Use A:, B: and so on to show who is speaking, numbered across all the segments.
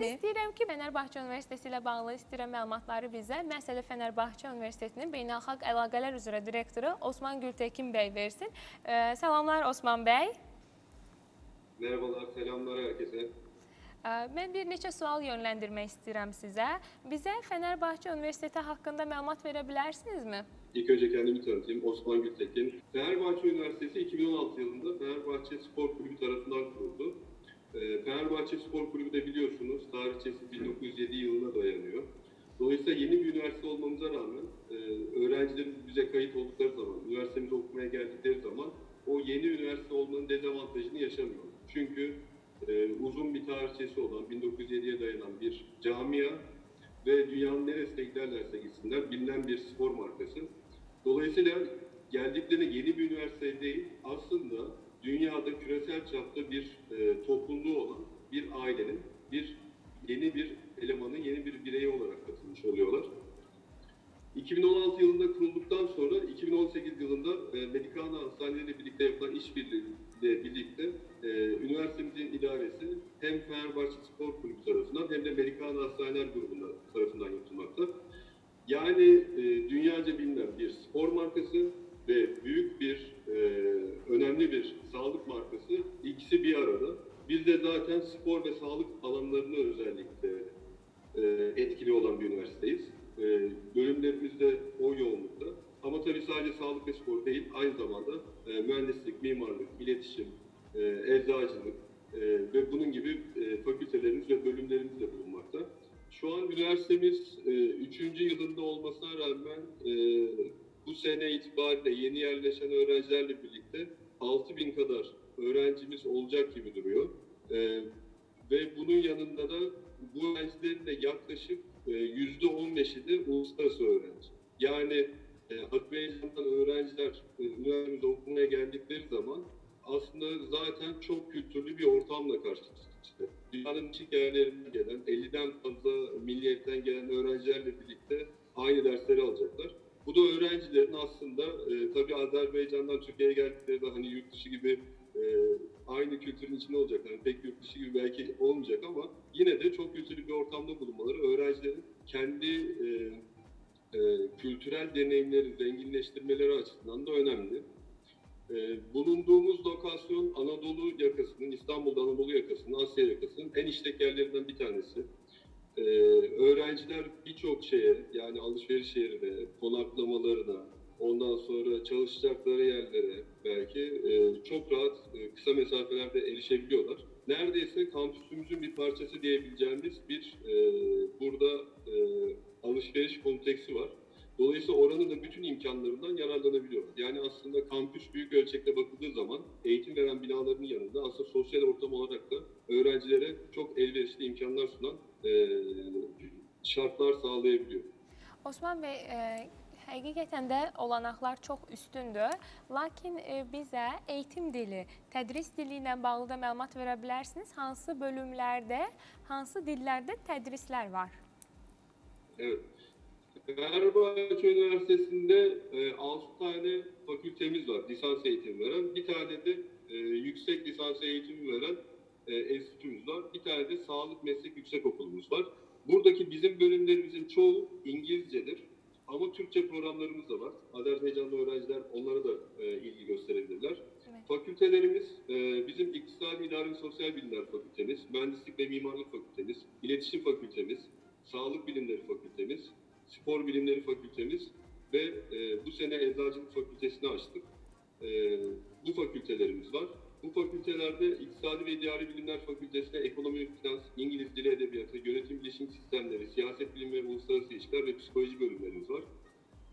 A: Mən
B: mi?
A: istəyirəm ki, Fənərbağçə Universiteti ilə bağlı istəyirəm məlumatları bizə Məsələ Fənərbağçə Universitetinin Beynəlxalq Əlaqələr üzrə direktoru Osman Gültekin bəy versin. Ə, Salamlar Osman bəy.
C: Merhabalar, selamlar herkese.
A: Ə, Mən bir neçə sual yönləndirmək istəyirəm sizə. Bizə Fənərbağçə Universiteti haqqında məlumat verə bilərsinizmi?
C: İlk önce kendimi tanıtayım. Osman Gültekin. Fenerbahçe Üniversitesi 2016 yılında Fenerbahçe Spor Kulübü tarafından kuruldu. Fenerbahçe Spor Kulübü de biliyorsunuz tarihçesi 1907 yılına dayanıyor. Dolayısıyla yeni bir üniversite olmamıza rağmen e, öğrencilerimiz bize kayıt oldukları zaman, üniversitemize okumaya geldikleri zaman o yeni üniversite olmanın dezavantajını yaşamıyorlar. Çünkü e, uzun bir tarihçesi olan 1907'ye dayanan bir camia ve dünyanın neresine giderlerse gitsinler bilinen bir spor markası. Dolayısıyla geldikleri yeni bir üniversite değil, aslında dünyada küresel çapta bir e, topluluğu olan bir ailenin bir yeni bir elemanı, yeni bir bireyi olarak katılmış oluyorlar. 2016 yılında kurulduktan sonra 2018 yılında e, Medikana Hastanesi ile birlikte yapılan işbirliğiyle birlikte e, üniversitemizin idaresi hem Fenerbahçe Spor Kulübü tarafından hem de Medikana Hastaneler Grubu tarafından yapılmakta. Yani e, dünyaca bilinen bir spor markası bölümlerimiz de o yoğunlukta. Ama tabii sadece sağlık ve spor değil, aynı zamanda e, mühendislik, mimarlık, iletişim, e, eczacılık e, ve bunun gibi e, fakültelerimiz ve bölümlerimiz de bulunmakta. Şu an üniversitemiz 3. yılında olmasına rağmen e, bu sene itibariyle yeni yerleşen öğrencilerle birlikte 6000 kadar öğrencimiz olacak gibi duruyor. E, ve bunun yanında da bu öğrencilerin de yaklaşık e, %15'i de uluslararası öğrenci. Yani e, Azerbaycan'dan öğrenciler e, üniversitede okumaya geldikleri zaman aslında zaten çok kültürlü bir ortamla karşılaştık. Dünyanın çift yerlerinden gelen, 50'den fazla milliyetten gelen öğrencilerle birlikte aynı dersleri alacaklar. Bu da öğrencilerin aslında e, tabii Azerbaycan'dan Türkiye'ye geldiklerinde hani yurt dışı gibi e, aynı kültürün içinde olacak. Yani pek yurt dışı gibi belki olmayacak ama yine de çok kültürlü bir ortamda bulunmaları öğrencilerin kendi e, e, kültürel deneyimleri zenginleştirmeleri açısından da önemli. E, bulunduğumuz lokasyon Anadolu yakasının, İstanbul'da Anadolu yakasının, Asya yakasının en işlek yerlerinden bir tanesi. E, öğrenciler birçok şeye yani alışveriş yerine, konaklamalarına, ondan sonra çalışacakları yerlere belki e, çok rahat kısa mesafelerde erişebiliyorlar. Neredeyse kampüsümüzün bir parçası diyebileceğimiz bir e, burada e, alışveriş kompleksi var. Dolayısıyla oranın da bütün imkanlarından yararlanabiliyorlar. Yani aslında kampüs büyük ölçekte bakıldığı zaman eğitim veren binaların yanında aslında sosyal ortam olarak da öğrencilere çok elverişli imkanlar sunan e, şartlar sağlayabiliyor.
A: Osman bəy, ə, həqiqətən də olanaqlar çox üstündür. Lakin ə, bizə eğitim dili, tədris dili ilə bağlı da məlumat verə bilərsiniz? Hansı bölümlərdə, hansı dillərdə tədrislər var?
C: Evet. Fenerbahçe Üniversitesi'nde e, 6 tane fakültemiz var lisans eğitimi veren. Bir tane de e, yüksek lisans eğitimi veren e, enstitümüz var. Bir tane de sağlık meslek yüksek okulumuz var. Buradaki bizim bölümlerimizin çoğu İngilizcedir. Ama Türkçe programlarımız da var. Azerbaycanlı öğrenciler onlara da e, ilgi gösterebilirler.
A: Evet.
C: Fakültelerimiz e, bizim İktisadi İdari ve Sosyal Bilimler Fakültemiz, Mühendislik ve Mimarlık Fakültemiz, İletişim Fakültemiz, Sağlık Bilimleri Fakültemiz, Spor Bilimleri Fakültemiz ve e, bu sene Eczacılık Fakültesini açtık. E, bu fakültelerimiz var. Bu fakültelerde İktisadi ve İdari Bilimler Fakültesi'ne ekonomi ve finans, İngiliz dili edebiyatı, yönetim bilişim sistemleri, siyaset bilimi ve uluslararası ilişkiler ve psikoloji bölümlerimiz var.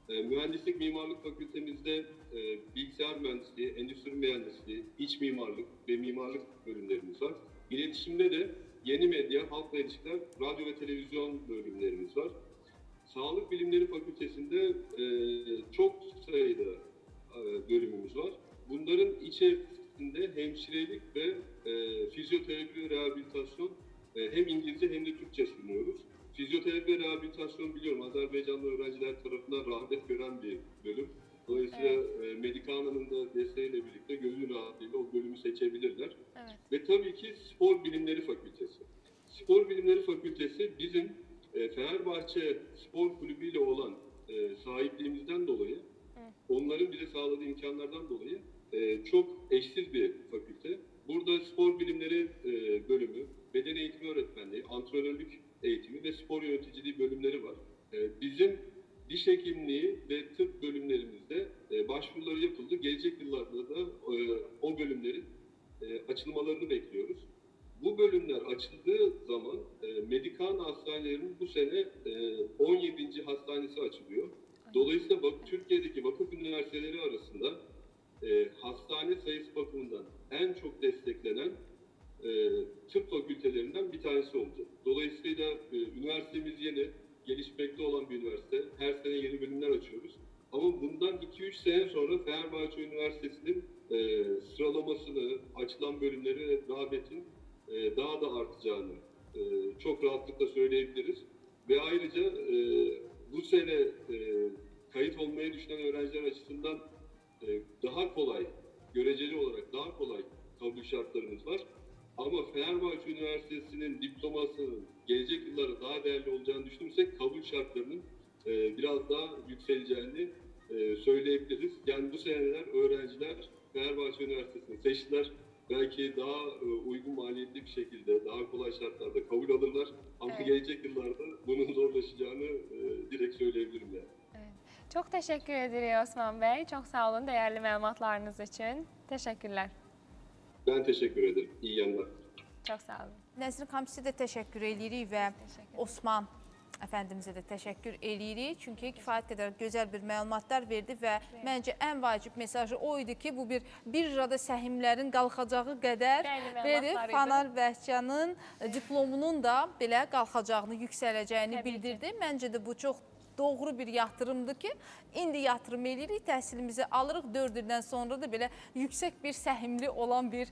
C: E, mühendislik Mimarlık Fakültemizde e, bilgisayar mühendisliği, endüstri mühendisliği, iç mimarlık ve mimarlık bölümlerimiz var. İletişimde de yeni medya, halkla ilişkiler, radyo ve televizyon bölümlerimiz var. Sağlık Bilimleri Fakültesi'nde e, çok sayıda e, bölümümüz var. Bunların içerisinde hemşirelik ve e, fizyoterapi ve rehabilitasyon e, hem İngilizce hem de Türkçe sunuyoruz. Fizyoterapi ve rehabilitasyon biliyorum Azerbaycanlı öğrenciler tarafından rağbet gören bir bölüm. Dolayısıyla e, Medikana'nın da desteğiyle birlikte gönül rahatlığıyla o bölümü seçebilirler.
A: Evet.
C: Ve tabii ki Spor Bilimleri Fakültesi. Spor Bilimleri Fakültesi bizim e, Fenerbahçe Spor Kulübü ile olan e, sahipliğimizden dolayı, onların bize sağladığı imkanlardan dolayı e, çok eşsiz bir fakülte. Burada spor bilimleri e, bölümü, beden eğitimi öğretmenliği, antrenörlük eğitimi ve spor yöneticiliği bölümleri var. E, bizim diş hekimliği ve tıp bölümlerimizde e, başvuruları yapıldı. Gelecek yıllarda da e, o bölümlerin e, açılmalarını bekliyoruz. Bu bölümler açıldığı zaman e, Medikan hastanelerinin bu sene e, 17. hastanesi açılıyor. Dolayısıyla vak- Türkiye'deki vakıf üniversiteleri arasında bakımından en çok desteklenen e, tıp fakültelerinden bir tanesi olacak. Dolayısıyla e, üniversitemiz yeni, gelişmekte olan bir üniversite. Her sene yeni bölümler açıyoruz. Ama bundan 2-3 sene sonra Fenerbahçe Üniversitesi'nin e, sıralamasını, açılan bölümleri rağbetin e, daha da artacağını e, çok rahatlıkla söyleyebiliriz. Ve ayrıca e, bu sene e, kayıt olmayı düşünen öğrenciler açısından e, daha kolay, göreceli olarak daha kolay kabul şartlarımız var. Ama Fenerbahçe Üniversitesi'nin diplomasının gelecek yıllara daha değerli olacağını düşünürsek kabul şartlarının e, biraz daha yükseleceğini e, söyleyebiliriz. Yani bu seneler öğrenciler Fenerbahçe Üniversitesi'ni seçtiler. Belki daha e, uygun maliyetli bir şekilde, daha kolay şartlarda kabul alırlar. Ama
A: Evet.
C: gelecek yıllarda bunun zorlaşacağını e, direkt söyleyebilirim yani.
A: Çok teşekkür edirik Osman Bey. Çok sağ olun değerli məlumatlarınız için. Teşekkürler.
C: Ben teşekkür ederim. İyi yanlar.
A: Çok sağ olun.
B: Nəzrin sizə də təşəkkür edirik və
A: Teşekkür
B: Osman əfəndimizə də təşəkkür edirik. Çünki kifayət qədər gözəl bir məlumatlar verdi və məncə ən vacib mesajı o idi ki, bu bir bir rada səhimlərin qalxacağı qədər
A: Bəli, idi.
B: Fanar Vəhçanın diplomunun da belə qalxacağını, yüksələcəyini
A: Təbii ki.
B: bildirdi. Məncə də bu çox doğru bir yatırımdır ki, indi yatırım edirik, təhsilimizi alırıq. 4 ildən sonra da belə yüksək bir səhimli olan bir